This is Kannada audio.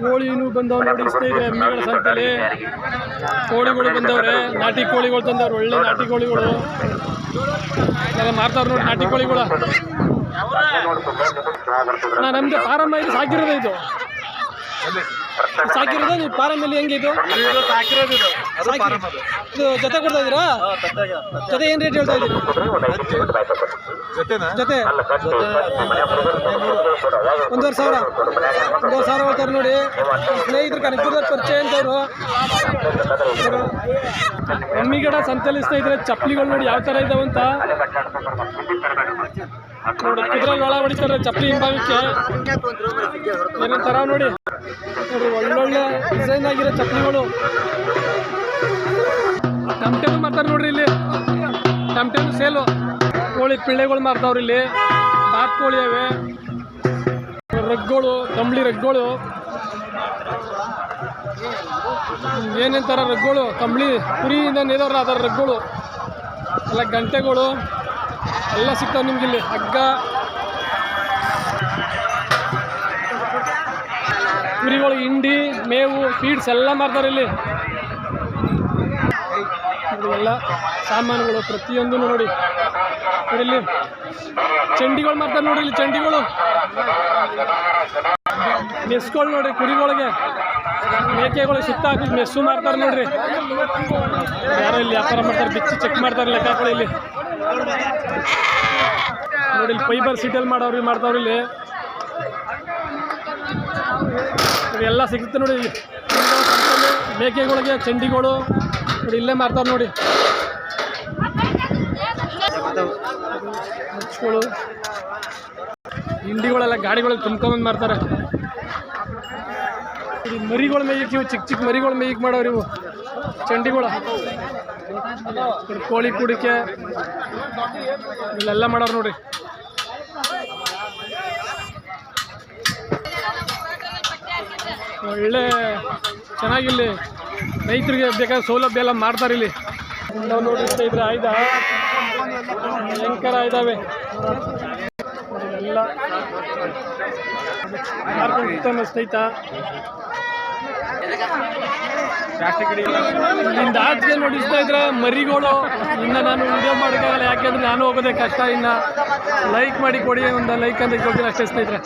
ಕೋಳಿನೂ ಬಂದವ್ ನೋಡಿ, ಇಷ್ಟೇ ಮೀನುಗಳ ಸಂತೆಲಿ ಕೋಳಿಗಳು ಬಂದವ್ರೆ. ನಾಟಿ ಕೋಳಿಗಳು ತಂದವ್ರು, ಒಳ್ಳೆ ನಾಟಿ ಕೋಳಿಗಳು. ಎಲ್ಲ ನೋಡಿ, ನಾಟಿ ಕೋಳಿಗಳು. ನಮ್ದು ಇದು ಸಾಕಿರೋದು ಇದು. ಸಾಕಿರೋದು? ನೀವು ಫಾರಮಲ್ಲಿ ಹೆಂಗೆ ಇದು? ಸಾಕಿರೋದು ಇದು. ಅದು ಸಾಕಿ- ಅದು ಇದು ಜೊತೆ ಕೊಡ್ತಾ ಇದ್ದೀರಾ? ಜೊತೆ ಏನು ರೇಟ್ ಹೇಳ್ತಾ ಇದ್ದೀರಿ? ಜೊತೆನಾ? ಜೊತೆ. ಒಂದೂವರೆ ಸಾವಿರ. ಒಂದೂವರೆ ಸಾವಿರ ಹೇಳ್ತಾರೆ ನೋಡಿ. ಸ್ನೇಹಿತರು ಕನಕಪುರದ ಪರಿಚಯ ಅಂತವ್ರು ಎಮ್ಮಿಗಡ ಸಂತಲಿಸ್ತಾ ಇದ್ರೆ ಚಪ್ಪಲಿಗಳು ನೋಡಿ ಯಾವ ತರ ಇದಾವೆ ಅಂತ. ನೋಡಿ ಕುದುರೆಲಿ ಒಳ ಹೊಡಿತಾರೆ ಚಪ್ಪಲಿ ಹಿಂಭಾಗಕ್ಕೆ. ಏನೋ ಥರ ನೋಡಿ. ಒಳ್ಳೊಳ್ಳೆ ಡಿಸೈನ್ ಆಗಿರೋ ಚಪ್ಪಲಿಗಳು ಟಮಟೆನು ಮಾರ್ತಾರೆ ನೋಡ್ರಿ ಇಲ್ಲಿ. ಟಮಟೆನು ಸೇಲು. ಕೋಳಿ ಪಿಳ್ಳೆಗಳು ಮಾರ್ತಾವ್ರಿ ಇಲ್ಲಿ. ಬಾತ್ ಕೋಳಿ ಅವೆ. ರಗ್ಗಳು, ಕಂಬಳಿ ರಗ್ಗಳು. ಏನೇನು ರಗ್ಗಳು? ಕಂಬಳಿ ಕುರಿಯಿಂದ ನೇದವ್ರ ಅದರ ರಗ್ಗಳು. ಎಲ್ಲ ಗಂಟೆಗಳು. ಎಲ್ಲ ಸಿಗ್ತಾವೆ ನಿಮ್ಗೆ ಇಲ್ಲಿ. ಹಗ್ಗ ಕುರಿಗಳು, ಹಿಂಡಿ, ಮೇವು ಫೀಡ್ಸ್ ಎಲ್ಲ ಮಾಡ್ತಾರೆ ಇಲ್ಲಿ. ಎಲ್ಲ ಸಾಮಾನುಗಳು ಪ್ರತಿಯೊಂದು ನೋಡಿ. ನೋಡಿ ಇಲ್ಲಿ. ಚಂಡಿಗಳು ಮಾರ್ತಾರೆ ನೋಡಿ ಇಲ್ಲಿ ಚಂಡಿಗಳು. ಮೆಸ್ಗಳು ನೋಡ್ರಿ ಕುರಿಗಳಿಗೆ. ಮೇಕೆಗಳು ಸುತ್ತ ಹಾಕಿ ಮೆಸ್ಸು ಮಾಡ್ತಾರೆ ನೋಡ್ರಿ. ಯಾರೋ ಇಲ್ಲಿ ವ್ಯಾಪಾರ ಮಾಡ್ತಾರೆ, ಬಿಚ್ಚಿ ಚೆಕ್ ಮಾಡ್ತಾರೆ ಲೆಕ್ಕಗಳು ಇಲ್ಲಿ. ನೋಡಿ ಇಲ್ಲಿ ಫೈಬರ್ ಸಿಟಲ್ ಮಾಡೋರು ಮಾಡ್ತಾವ್ರಿ ಇಲ್ಲಿ. ಇವೆಲ್ಲ ಸಿಗುತ್ತೆ ನೋಡಿ. ಮೇಕೆಗಳಿಗೆ, ಚಂಡಿಗಳು ನೋಡಿ ಇಲ್ಲೇ ಮಾರ್ತಾರೆ ನೋಡಿ. ಹಿಂಡಿಗಳೆಲ್ಲ ಗಾಡಿಗಳಲ್ಲಿ ತುಂಬ್ಕೊಂಬಂದು ಮಾರ್ತಾರೆ. ಮರಿಗಳು ಮೇಯಕ್ಕೆ ಇವು ಚಿಕ್ಕ ಚಿಕ್ಕ ಮರಿಗಳು ಮೇಯಕ್ಕೆ ಮಾಡೋರು ಇವು. ಚಂಡಿಗಳು. ಕೋಳಿ ಕುಡಿಕೆ, ಇಲ್ಲೆಲ್ಲ ಮಾಡೋರು ನೋಡ್ರಿ ಒಳ್ಳೆ ಚೆನ್ನಾಗಿಲ್ಲಿ. ರೈತರಿಗೆ ಬೇಕಾದ ಸೌಲಭ್ಯ ಎಲ್ಲ ಮಾಡ್ತಾರೆ ಇಲ್ಲಿ. ನಾವು ನೋಡಿ ಇದ್ರೆ ಆಯ್ದ ಭಯಂಕರ ಇದ್ದಾವೆ ಎಲ್ಲ ಮಾರ್ಕೊಂಡು ಕೂತವ್ನೆ ಸ್ನೇಹಿತ. ಇಲ್ಲಿಂದ ಆಚೆಗೆ ನೋಡಿ ಸ್ನೇಹಿತರೆ ಮರಿಗಳು ಇನ್ನು ನಾನು ವಿಡಿಯೋ ಮಾಡೋಕ್ಕಾಗಲ್ಲ, ಯಾಕೆಂದ್ರೆ ನಾನು ಹೋಗೋದೇ ಕಷ್ಟ. ಇನ್ನ ಲೈಕ್ ಮಾಡಿ ಕೊಡಿ, ಒಂದು ಲೈಕ್ ಅಂತ ಕೇಳ್ತೀನಿ ಅಷ್ಟೇ ಸ್ನೇಹಿತರೆ.